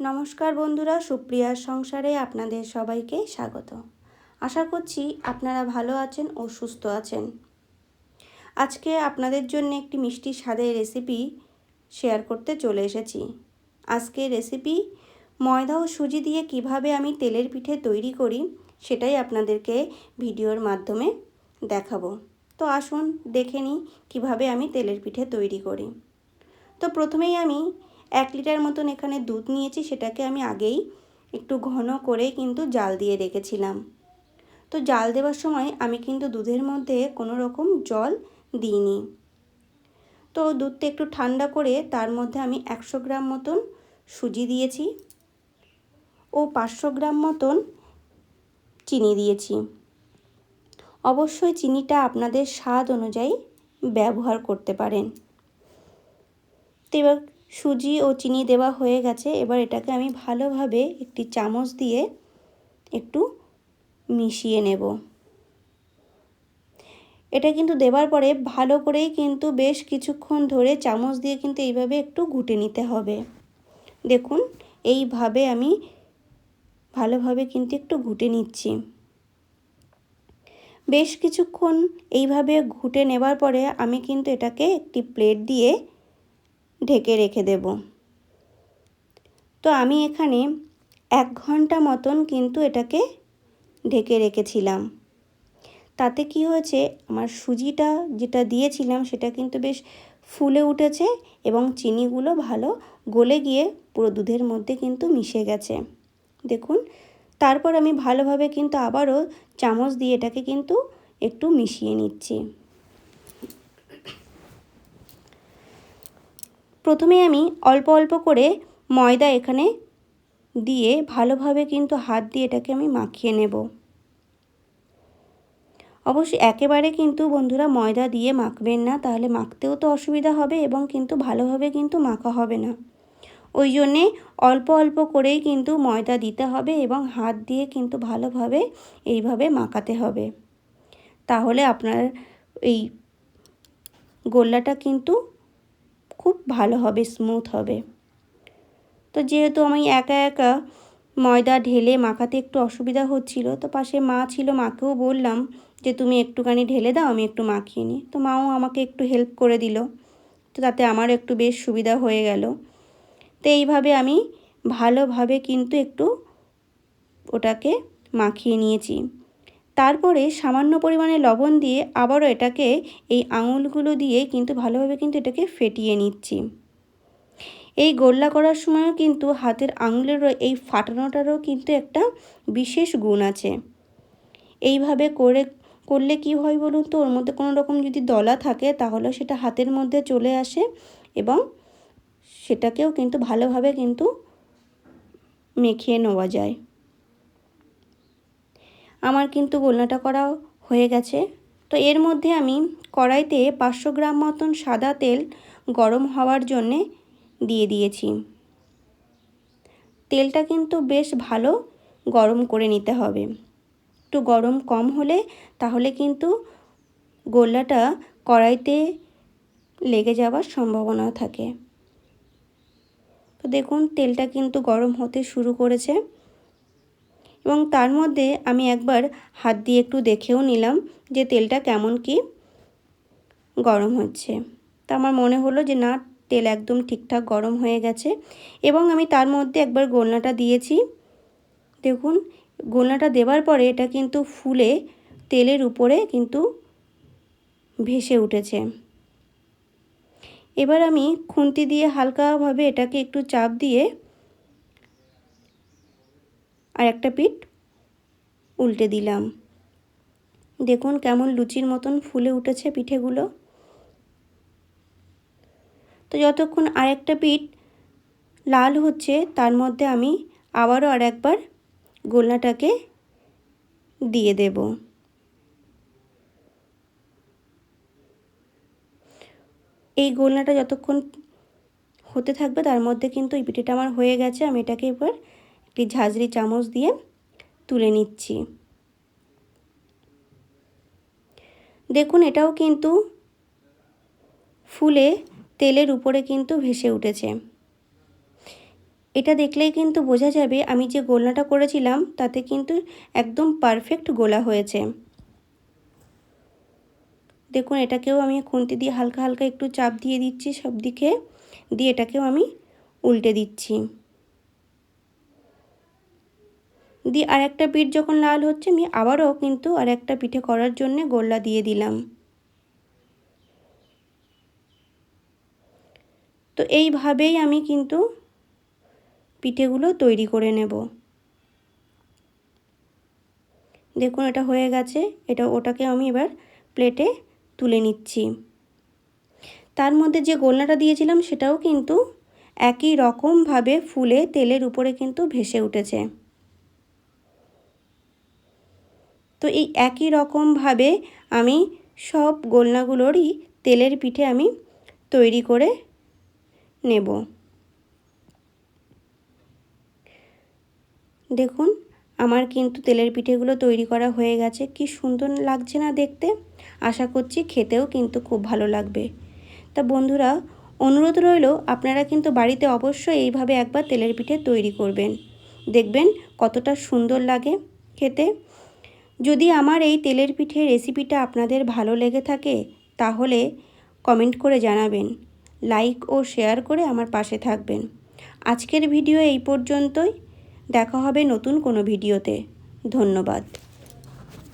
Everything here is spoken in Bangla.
নমস্কার বন্ধুরা, সুপ্রিয়ার সংসারে আপনাদের সবাইকে স্বাগত। আশা করছি আপনারা ভালো আছেন ও সুস্থ আছেন। আজকে আপনাদের জন্য একটি মিষ্টি স্বাদের রেসিপি শেয়ার করতে চলে এসেছি। আজকে রেসিপি ময়দা ও সুজি দিয়ে কীভাবে আমি তেলের পিঠে তৈরি করি, সেটাই আপনাদেরকে ভিডিওর মাধ্যমে দেখাবো। তো আসুন দেখে নিই কীভাবে আমি তেলের পিঠে তৈরি করি। তো প্রথমেই আমি এক লিটার মতন এখানে দুধ নিয়েছি, সেটাকে আমি আগেই একটু ঘন করে কিন্তু জাল দিয়ে রেখেছিলাম। তো জাল দেওয়ার সময় আমি কিন্তু দুধের মধ্যে কোনো রকম জল দিইনি। তো দুধটা একটু ঠান্ডা করে তার মধ্যে আমি একশো গ্রাম মতন সুজি দিয়েছি ও পাঁচশো গ্রাম মতন চিনি দিয়েছি। অবশ্যই চিনিটা আপনাদের স্বাদ অনুযায়ী ব্যবহার করতে পারেন। তো এবার সুজি ও চিনি দেওয়া হয়ে গেছে। এবার এটাকে আমি ভালোভাবে একটি চামচ দিয়ে একটু মিশিয়ে নেব। এটা কিন্তু দেওয়ার পরে ভালো করেই কিন্তু বেশ কিছুক্ষণ ধরে চামচ দিয়ে কিন্তু এইভাবে একটু ঘুটে নিতে হবে। দেখুন, এইভাবে আমি ভালোভাবে কিন্তু একটু ঘুটে নিচ্ছি। বেশ কিছুক্ষণ এইভাবে ঘুটে নেবার পরে আমি কিন্তু এটাকে একটি প্লেট দিয়ে ঢেকে রেখে দেব। তো আমি এখানে এক ঘণ্টা মতন কিন্তু এটাকে ঢেকে রেখেছিলাম। তাতে কি হয়েছে, আমার সুজিটা যেটা দিয়েছিলাম সেটা কিন্তু বেশ ফুলে উঠেছে এবং চিনিগুলো ভালো গলে গিয়ে পুরো দুধের মধ্যে কিন্তু মিশে গেছে। দেখুন, তারপর আমি ভালোভাবে কিন্তু আবারও চামচ দিয়ে এটাকে কিন্তু একটু মিশিয়ে নিচ্ছি। প্রথমে আমি অল্প অল্প করে ময়দা এখানে দিয়ে ভালোভাবে কিন্তু হাত দিয়ে এটাকে আমি মাখিয়ে নেব। অবশ্যই একেবারে কিন্তু বন্ধুরা ময়দা দিয়ে মাখবেন না, তাহলে মাখতেও তো অসুবিধা হবে এবং কিন্তু ভালোভাবে কিন্তু মাখা হবে না। ওই জন্যে অল্প অল্প করেই কিন্তু ময়দা দিতে হবে এবং হাত দিয়ে কিন্তু ভালোভাবে এইভাবে মাখাতে হবে। তাহলে আপনার এই গোল্লাটা কিন্তু খুব ভালো হবে স্মুথ হবে। তো যেহেতু আমি একা একা ময়দা ঢেলে মাখাতে একটু অসুবিধা হচ্ছিল, তো পাশে মা ছিল, মাকেও বললাম যে, তুমি একটুখানি ঢেলে দাও, আমি একটু মাখিয়ে নিই। তো মাও আমাকে একটু হেল্প করে দিল, তো তাতে আমারও একটু বেশ সুবিধা হয়ে গেল। তো এইভাবে আমি ভালোভাবে কিন্তু একটু ওটাকে মাখিয়ে নিয়েছি। তারপরে সামান্য পরিমাণে লবণ দিয়ে আবারও এটাকে এই আঙুলগুলো দিয়ে কিন্তু ভালোভাবে কিন্তু এটাকে ফেটিয়ে নিচ্ছি। এই গোল্লা করার সময়ও কিন্তু হাতের আঙুলেরও এই ফাটানোটারও কিন্তু একটা বিশেষ গুণ আছে। এইভাবে করে, করলে কি হয় বলুন তো? ওর মধ্যে কোনো রকম যদি দলা থাকে তাহলে সেটা হাতের মধ্যে চলে আসে এবং সেটাকেও কিন্তু ভালোভাবে কিন্তু মেখিয়ে নেওয়া যায়। আমার কিন্তু গোলনাটা করা হয়ে গেছে। তো এর মধ্যে আমি কড়াইতে পাঁচশো গ্রাম মতন সাদা তেল গরম হওয়ার জন্যে দিয়ে দিয়েছি। তেলটা কিন্তু বেশ ভালো গরম করে নিতে হবে। একটু গরম কম হলে তাহলে কিন্তু গোল্লাটা কড়াইতে লেগে যাওয়ার সম্ভাবনা থাকে। তো দেখুন, তেলটা কিন্তু গরম হতে শুরু করেছে। এবং তার মধ্যে আমি একবার হাত দিয়ে একটু দেখেও নিলাম যে তেলটা কেমন কি গরম হচ্ছে। তা আমার মনে হলো যে না, তেল একদম ঠিকঠাক গরম হয়ে গেছে এবং আমি তার মধ্যে একবার গোলনাটা দিয়েছি। দেখুন, গোলনাটা দেওয়ার পরে এটা কিন্তু ফুলে তেলের উপরে কিন্তু ভেসে উঠেছে। এবার আমি খুন্তি দিয়ে হালকাভাবে এটাকে একটু চাপ দিয়ে আর একটা পিঠ উল্টে দিলাম। দেখুন কেমন লুচির মতন ফুলে উঠেছে পিঠেগুলো। তো যতক্ষণ আরেকটা পিঠ লাল হচ্ছে, তার মধ্যে আমি আবারও আর একবার গোলনাটাকে দিয়ে দেব। এই গোলনাটা যতক্ষণ হতে থাকবে, তার মধ্যে কিন্তু এই পিঠেটা আমার হয়ে গেছে। আমি এটাকে এবার একটি ঝাঁঝরি চামচ দিয়ে তুলে নিচ্ছি। দেখুন, এটাও কিন্তু ফুলে, তেলের উপরে কিন্তু ভেসে উঠেছে। এটা দেখলেই কিন্তু বোঝা যাবে, আমি যে গোলনাটা করেছিলাম, তাতে কিন্তু একদম পারফেক্ট গোলা হয়েছে। দেখুন, এটাকেও আমি খুন্তি দিয়ে হালকা হালকা একটু চাপ দিয়ে দিচ্ছি সব দিকে দিয়ে এটাকেও আমি উল্টে দিচ্ছি। দিয়ে আর একটা পিঠ যখন লাল হচ্ছে, আমি আবারও কিন্তু আর একটা পিঠে করার জন্যে গোল্লা দিয়ে দিলাম। তো এইভাবেই আমি কিন্তু পিঠেগুলো তৈরি করে নেব। দেখুন, এটা হয়ে গেছে। এটা ওটাকে আমি এবার প্লেটে তুলে নিচ্ছি। তার মধ্যে যে গোলনাটা দিয়েছিলাম, সেটাও কিন্তু একই রকমভাবে ফুলে তেলের উপরে কিন্তু ভেসে উঠেছে। তো এই একই রকমভাবে আমি সব গোলনাগুলোরই তেলের পিঠে আমি তৈরি করে নেব। দেখুন, আমার কিন্তু তেলের পিঠেগুলো তৈরি করা হয়ে গেছে। কি সুন্দর লাগছে না দেখতে? আশা করছি খেতেও কিন্তু খুব ভালো লাগবে। তা বন্ধুরা, অনুরোধ রইল, আপনারা কিন্তু বাড়িতে অবশ্যই এইভাবে একবার তেলের পিঠে তৈরি করবেন। দেখবেন কতটা সুন্দর লাগে খেতে। যদি আমার এই তেলের পিঠে রেসিপিটা আপনাদের ভালো লেগে থাকে, তাহলে কমেন্ট করে জানাবেন। লাইক ও শেয়ার করে আমার পাশে থাকবেন। আজকের ভিডিও এই পর্যন্তই। দেখা হবে নতুন কোনো ভিডিওতে ধন্যবাদ।